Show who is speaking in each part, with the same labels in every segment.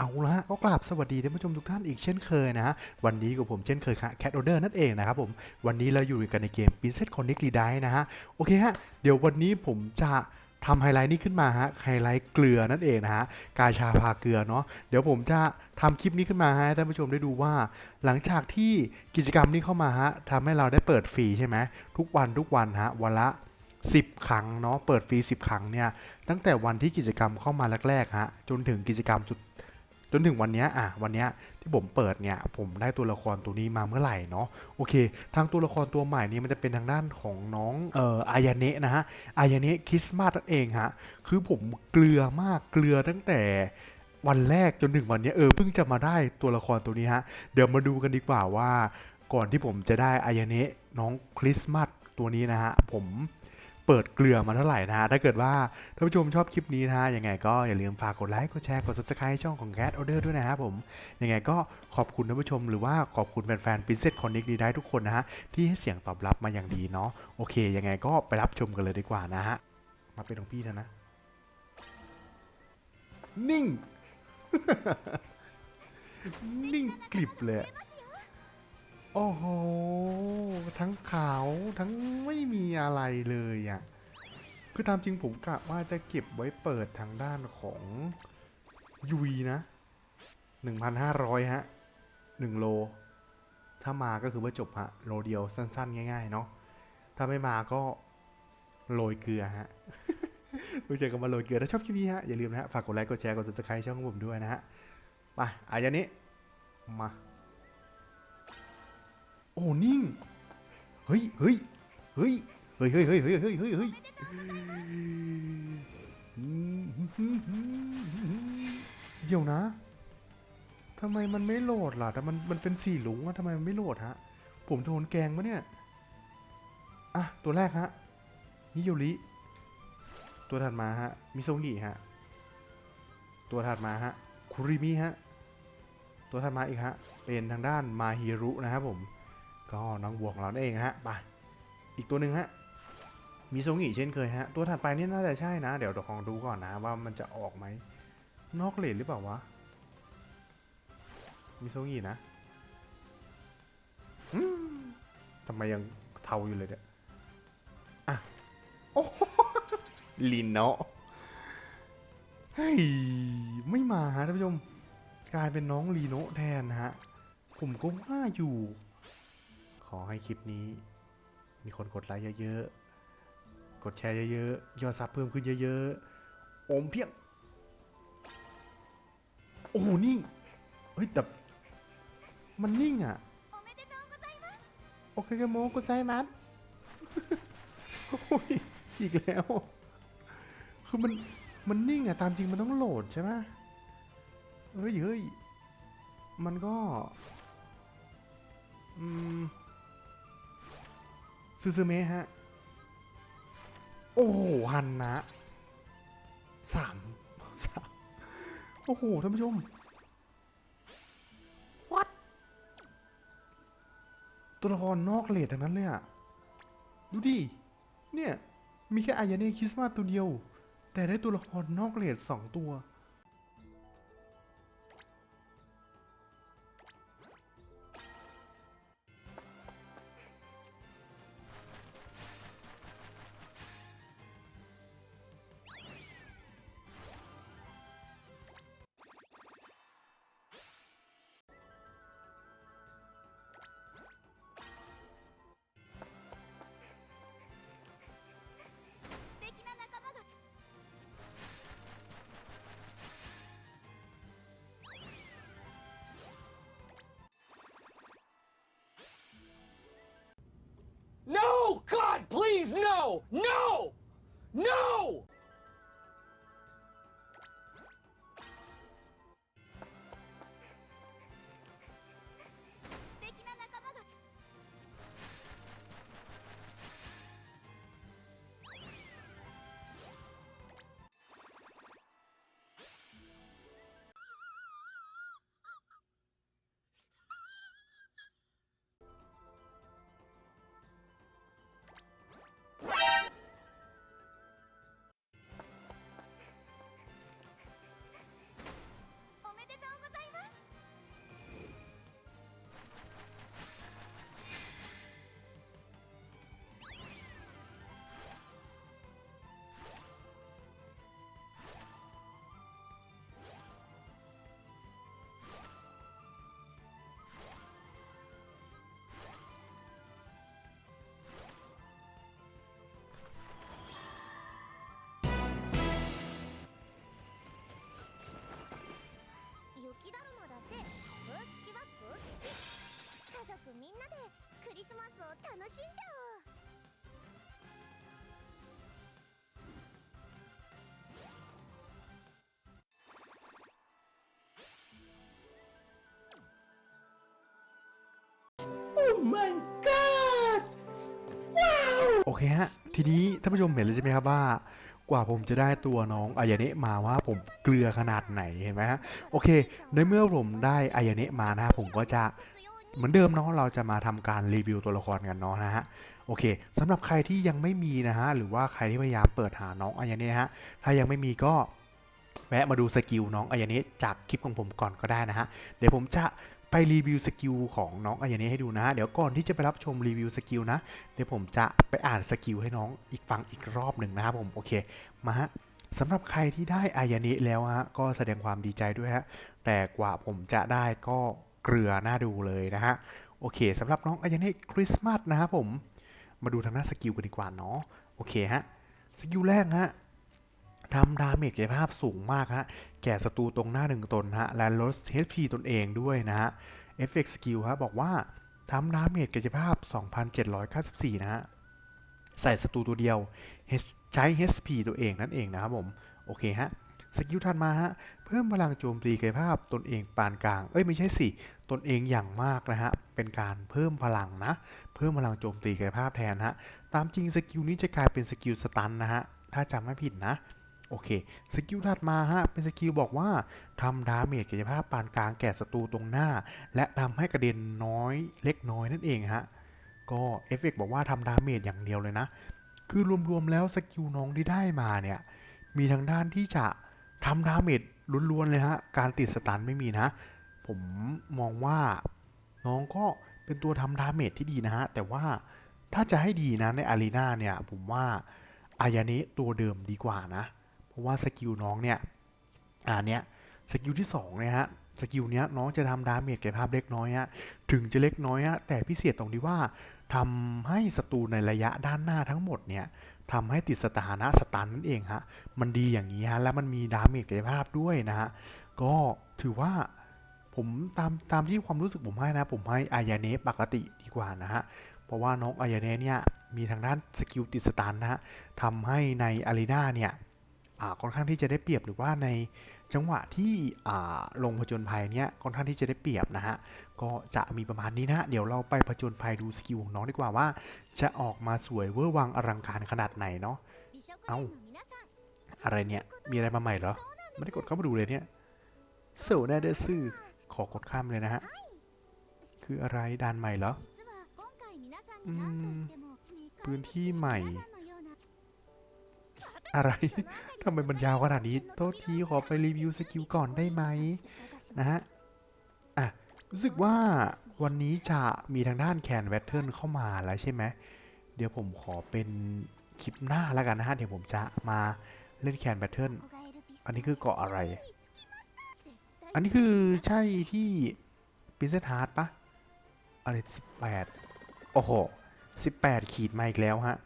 Speaker 1: เอาละก็กราบสวัสดีท่านผู้ชมทุกท่านอีกเช่นเคยนะฮะ วันนี้กับผมเช่นเคยคะแคทโอเดอร์นั่นเองนะครับผม วันนี้เราอยู่กันในเกม p r i n c e s s Connect r e d i นะฮะ โอเคฮะ เดี๋ยววันนี้ผมจะทำไฮไลท์นี้ขึ้นมาฮะ ไฮไลท์เกลือนั่นเองนะฮะ กาชาพาเกลือเนาะ เดี๋ยวผมจะทำคลิปนี้ขึ้นมาให้ท่านผู้ชมได้ดูว่า หลังจากที่กิจกรรมนี้เข้ามาฮะทำให้เราได้เปิดฟรีใช่ไหมทุกวันทุกวันฮะวันละ10 ครั้งเนาะเปิดฟรี 10 ครั้งเนี่ยตั้งแต่วันที่กิจกรรมเข้ามาแรกๆฮะจนถึงกิจกรรมสุด จนถึงวันนี้อะวันนี้ที่ผมเปิดเนี่ยผมได้ตัวละครตัวนี้มาเมื่อไหร่เนาะโอเค ทางตัวละครตัวใหม่นี้มันจะเป็นทางด้านของน้องเอ่ออายาเนะนะฮะอายาเนะคริสต์มาสนั่นเองฮะคือผมเกลือมากเกลือตั้งแต่วันแรกจนถึงวันนี้เออเพิ่งจะมาได้ตัวละครตัวนี้ฮะเดี๋ยวมาดูกันดีกว่าว่า ก่อนที่ผมจะได้อายาเนะน้องคริสต์มาสตัวนี้นะฮะผม เปิดเกลือมาเท่าไหร่นะฮะ ถ้าเกิดว่าท่านผู้ชมชอบคลิปนี้นะฮะ ยังไงก็อย่าลืมฝากกดไลค์ กดแชร์ กด subscribe ช่องของ Cat Order ด้วยนะครับผม ยังไงก็ขอบคุณท่านผู้ชมหรือว่าขอบคุณแฟนๆ Princess Connect ดีได้ทุกคนนะฮะ ที่ให้เสียงตอบรับมาอย่างดีเนาะ โอเค ยังไงก็ไปรับชมกันเลยดีกว่านะฮะ มาเป็นของพี่เถอะนะ นิ่ง นิ่งกลิบเลย โอ้โห ทั้งขาวทั้งไม่มีอะไรเลยอะ คือตามจริงผมกะว่าจะเก็บไว้เปิดทางด้านของยุยนะ 1,500 ฮะ 1 โล ถ้ามาก็คือว่าจบฮะ โลเดียวสั้นๆ ง่ายๆ เนาะ ถ้าไม่มาก็โรยเกลือฮะรู้จักกันมาโรยเกลือ ถ้าชอบคลิปนี้ฮะ อย่าลืมนะฮะ ฝากกดไลค์ กดแชร์ กด subscribe ช่องของผมด้วยนะฮะ ไปอายานี้ มา อ้นิ่ง เฮ้ยเฮ้ยเฮ้ยเฮ้ยเฮ้ยเฮ้ยเฮ้ยเฮ้ยเฮ้ยเฮ้ยเดี๋ยวนะทำไมมันไม่โหลดล่ะ แต่มันมันเป็นสี่หลุงอะทำไมมันไม่โหลดฮะ ผมโดนแกงมะเนี่ย อะ ตัวแรกฮะฮิโยริ ตัวถัดมาฮะ มิโซงิฮะ ตัวถัดมาฮะ คุริมิฮะ ตัวถัดมาอีกฮะ เป็นทางด้านมาฮิรุนะครับผม ก็น้องบวกเราเองฮะไปอีกตัวหนึ่งฮะมีทรงอีเช่นเคยฮะ ตัวถัดไปนี่น่าจะใช่นะ เดี๋ยวเดี๋ยวลองดูก่อนนะว่ามันจะออกไหม นอกเลนหรือเปล่าวะ มีทรงอีนะทำไมยังเทาอยู่เลยเนี่ยอะ โอ้ลินเนาะเฮ้ย ไม่มาฮะท่านผู้ชม กลายเป็นน้องลีโนแทนนะฮะ ผมก็ว่าอยู่ ขอให้คลิปนี้ มีคนกดไลค์เยอะๆ กดแชร์เยอะๆ ยอดซับเพิ่มขึ้นเยอะๆ โอมเพียง โอ้โหนิ่ง เฮ้ย แต่ มันนิ่งอะ โอเคกโมกุไซมัสโอ้ยอีกแล้ว คือมัน มันนิ่งอะ ตามจริงมันต้องโหลดใช่ไหมเฮ้ยเฮ้ยมันก็ อืม ซูซูเมะฮะ โอ้โหฮันนะสามสามโอ้โห ท่านผู้ชมวัดตัวละครนอกเลททั้งนั้นเลยอะดูดิ เนี่ย มีแค่อายาเน่คริสต์มาสตัวเดียว แต่ได้ตัวละครนอกเลทสองตัว
Speaker 2: スを楽しんじゃおう
Speaker 1: โอเคฮะ ทีนี้ท่านผู้ชมเห็นเลยใช่ไหมครับว่า กว่าผมจะได้ตัวน้องอายาเนะมาว่าผมเกลือขนาดไหนเห็นไหมฮะ โอเค ในเมื่อผมได้อายาเนะมานะผมก็จะ เหมือนเดิมเนาะเราจะมาทำการรีวิวตัวละครกันเนาะนะฮะโอเคสำหรับใครที่ยังไม่มีนะฮะหรือว่าใครที่พยายามเปิดหาน้องอายาเนะฮะถ้ายังไม่มีก็แวะมาดูสกิลน้องอายาเนะจากคลิปของผมก่อนก็ได้นะฮะเดี๋ยวผมจะไปรีวิวสกิลของน้องอายาเนะให้ดูนะฮะเดี๋ยวก่อนที่จะไปรับชมรีวิวสกิลนะเดี๋ยวผมจะไปอ่านสกิลให้น้องอีกฟังอีกรอบหนึ่งนะครับผมโอเคมาฮะสำหรับใครที่ได้อายาเนะแล้วฮะก็แสดงความดีใจด้วยฮะแต่กว่าผมจะได้ก็ เกลือน้าดูเลยนะฮะ โอเคสำหรับน้องอายาเนะคริสต์มาสนะครับผม มาดูทางหน้าสกิลกันดีกว่าเนาะ โอเคฮะ สกิลแรกฮะทำดาเมจกายภาพสูงมากฮะ แก่ศัตรูตรงหน้าหนึ่งตนฮะ และลด HP ตนเองด้วยนะฮะ เอฟเฟกต์สกิลฮะบอกว่าทำดาเมจกายภาพ 2,794 นะฮะ ใส่ศัตรูตัวเดียว ใช้ HP ตัวเองนั่นเองนะครับผม โอเคฮะ สกิลถัดมาฮะ เพิ่มพลังโจมตีกายภาพตนเองปานกลาง เอ้ยไม่ใช่สิ ตนเองอย่างมากนะฮะ เป็นการเพิ่มพลังนะ เพิ่มพลังโจมตีกายภาพแทนฮะ ตามจริงสกิลนี้จะกลายเป็นสกิลสตันนะฮะ ถ้าจำไม่ผิดนะ โอเค สกิลถัดมาฮะ เป็นสกิลบอกว่าทำดาเมจกายภาพปานกลางแก่ศัตรูตรงหน้า และทำให้กระเด็นน้อยเล็กน้อยนั่นเองฮะ ก็เอฟเฟกต์บอกว่าทำดาเมจอย่างเดียวเลยนะ คือรวมๆแล้วสกิลน้องที่ได้มาเนี่ย มีทางด้านที่จะ ทำดาเมจล้วนๆเลยฮะ การติดสตันไม่มีนะ ผมมองว่าน้องก็เป็นตัวทำดาเมจที่ดีนะฮะ แต่ว่าถ้าจะให้ดีนะในอารีนาเนี่ย ผมว่าอายาเนะตัวเดิมดีกว่านะ เพราะว่าสกิลน้องเนี่ยอ่าเนี้ยสกิลที่2เนี่ยฮะสกิลเนี้ยน้องจะทำดาเมจแก่ภาพเล็กน้อยฮะถึงจะเล็กน้อยฮะแต่พิเศษตรงที่ว่าทำให้ศัตรูในระยะด้านหน้าทั้งหมดเนี่ย ทำให้ติดสถานะสตันนั่นเองฮะ มันดีอย่างนี้ฮะ และมันมีดาเมจกายภาพด้วยนะฮะ ก็ถือว่าผมตามตามที่ความรู้สึกผมให้นะ ผมให้อายาเนะปกติดีกว่านะฮะ เพราะว่าน้องอายาเนะเนี่ยมีทางด้านสกิลติดสตันนะฮะทำให้ในอารีนาเนี่ย ค่อนข้างที่จะได้เปรียบหรือว่าในจังหวะที่ลงผจญภัยเนี้ยค่อนข้างที่จะได้เปรียบนะฮะก็จะมีประมาณนี้นะเดี๋ยวเราไปผจญภัยดูสกิลของน้องดีกว่าว่า จะออกมาสวยเวอร์วังอลังการขนาดไหนเนาะ
Speaker 2: เอา้า
Speaker 1: อะไรเนี่ยมีอะไรมาใหม่เหรอไม่ได้กดเข้ามาดูเลยเนี่ยเซลแน่เดซื่อขอกดข้ามเลยนะฮะคืออะไรด่านใหม่เหรอ
Speaker 2: อืม
Speaker 1: พื้นที่ใหม่ อะไรทำไมมันยาวขนาดนี้ โทษทีขอไปรีวิวสกิลก่อนได้ไหมนะฮะ อะ รู้สึกว่าวันนี้จะมีทางด้านแคนแวตเทิร์นเข้ามาแล้วใช่ไหม เดี๋ยวผมขอเป็นคลิปหน้าแล้วกันนะฮะ เดี๋ยวผมจะมาเล่นแคนแบทเทิล อันนี้คือเกาะอะไร อันนี้คือใช่ที่พิเศษฮาร์ดปะอะไรสิบแปดโอ้โหสิบแปดขีดมาอีกแล้วฮะ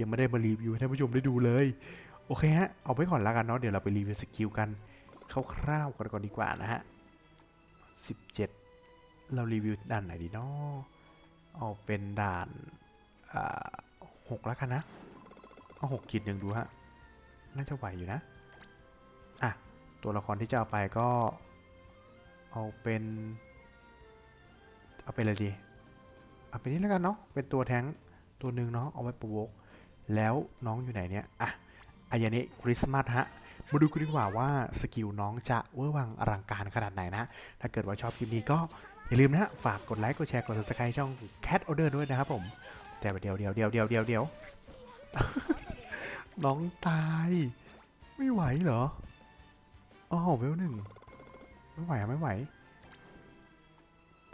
Speaker 1: ยังไม่ได้มารีวิวให้ท่านผู้ชมได้ดูเลย โอเคฮะ เอาไว้ก่อนแล้วกันเนาะ เดี๋ยวเราไปรีวิวสกิลกันคร่าวๆกันก่อนดีกว่านะฮะสิบเจ็ดเรารีวิวด่านไหนดีเนาะเอาเป็นด่านหกแล้วกันนะ เอาหกขีดหนึ่งดูฮะ น่าจะไหวอยู่นะ อะ ตัวละครที่จะเอาไปก็ เอาเป็น เอาเป็นอะไรดี เอาเป็นนี่แล้วกันเนาะ เป็นตัวแท้งตัวหนึ่งเนาะ เอาไว้ปวก แล้วน้องอยู่ไหนเนี่ย อะ อายานิคริสต์มาสฮะมาดูกันดีกว่าว่าสกิลน้องจะเวอร์วังอลังการขนาดไหนนะ ถ้าเกิดว่าชอบคลิปนี้ก็อย่าลืมนะฮะฝากกดไลค์กดแชร์กด subscribe ช่อง Cat Order ด้วยนะครับผม แต่เดี๋ยวเดี๋ยวเดี๋ยวเดี๋ยวเดี๋ยวเดี๋ยวน้องตาย ไม่ไหวเหรออ๋อเวลหนึ่งไม่ไหวไม่ไหว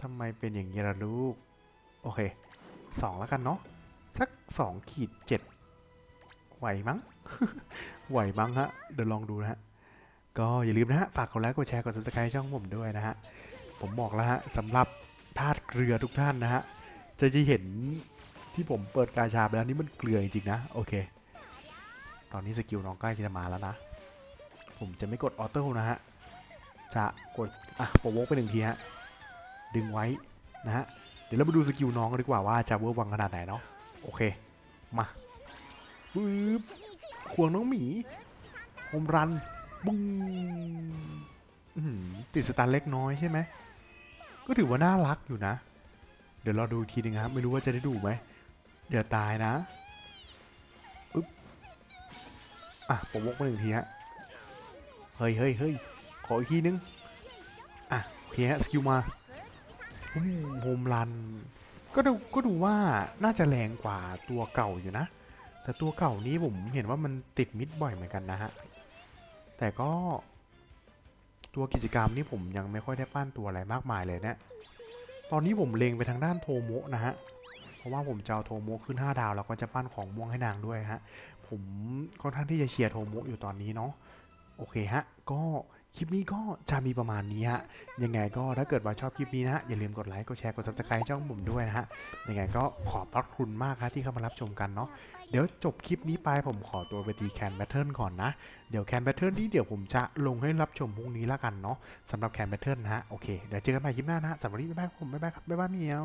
Speaker 1: ทำไมเป็นอย่างนี้ล่ะลูก โอเคสองแล้วกันเนาะสักสองขีดเจ็ด ไหวมั้ง ไหวมั้งฮะ เดี๋ยวลองดูนะฮะ ก็อย่าลืมนะฮะ ฝากกดไลค์ กดแชร์ กด subscribe ช่องผมด้วยนะฮะ ผมบอกแล้วฮะสำหรับทาสเกลือทุกท่านนะฮะ จะจะเห็นที่ผมเปิดกาชาไปแล้วนี่มันเกลือจริงๆนะ โอเค ตอนนี้สกิลน้องใกล้จะมาแล้วนะ ผมจะไม่กดออโต้นะฮะ จะกด อะโปรโวกไปหนึ่งทีฮะ ดึงไว้นะฮะทดี๋ยวเรามาดูสกิลน้องกันดีกว่าว่าจะเวอร์วังขนาดไหนเนาะ โอเค มา ฟืบควงน้องหมีโฮมรันบุ้งติดสตันเล็กน้อยใช่ไหม ก็ถือว่าน่ารักอยู่นะ เดี๋ยวเราดูอีกทีนึงครับ ไม่รู้ว่าจะได้ดูไหม เดี๋ยวตายนะปึ๊บอะผมวกมาหนึ่งทีฮะ เฮ้ยเฮ้ยเฮ้ยขออีกทีนึง อะโอเคฮะสกิลมาโฮมรัน ก็ดูก็ดูว่าน่าจะแรงกว่าตัวเก่าอยู่นะ แต่ตัวเก่านี้ผมเห็นว่ามันติดมิดบ่อยเหมือนกันนะฮะ แต่ก็ ตัวกิจกรรมนี่ผมยังไม่ค่อยได้ปั้นตัวอะไรมากมายเลยเนะตอนนี้ผมเลงไปทางด้านโทโมะนะฮะ เพราะว่าผมจะเอาโทโมะขึ้น 5 ดาวแล้วก็จะปั้นของม่วงให้นางด้วยฮะ ผมค่อนข้างที่จะเชียร์โทโมะอยู่ตอนนี้เนาะ โอเคฮะ ก็ คลิปนี้ก็จะมีประมาณนี้ฮะ ยังไงก็ถ้าเกิดว่าชอบคลิปนี้นะฮะ อย่าลืมกดไลค์ กดแชร์ กด subscribe ช่องผมด้วยนะฮะ ยังไงก็ขอบพระคุณมากครับที่เข้ามารับชมกันเนาะ เดี๋ยวจบคลิปนี้ไปผมขอตัวไปตีแคนแบทเทิลก่อนนะ เดี๋ยวแคนแบทเทิลนี้เดี๋ยวผมจะลงให้รับชมพรุ่งนี้ละกันเนาะสำหรับแคนแบทเทิลนะฮะ โอเค เดี๋ยวเจอกันใหม่คลิปหน้านะฮะสำหรับวันนี้บ๊ายบายผมบ๊ายบายครับบ๊ายบายเมียว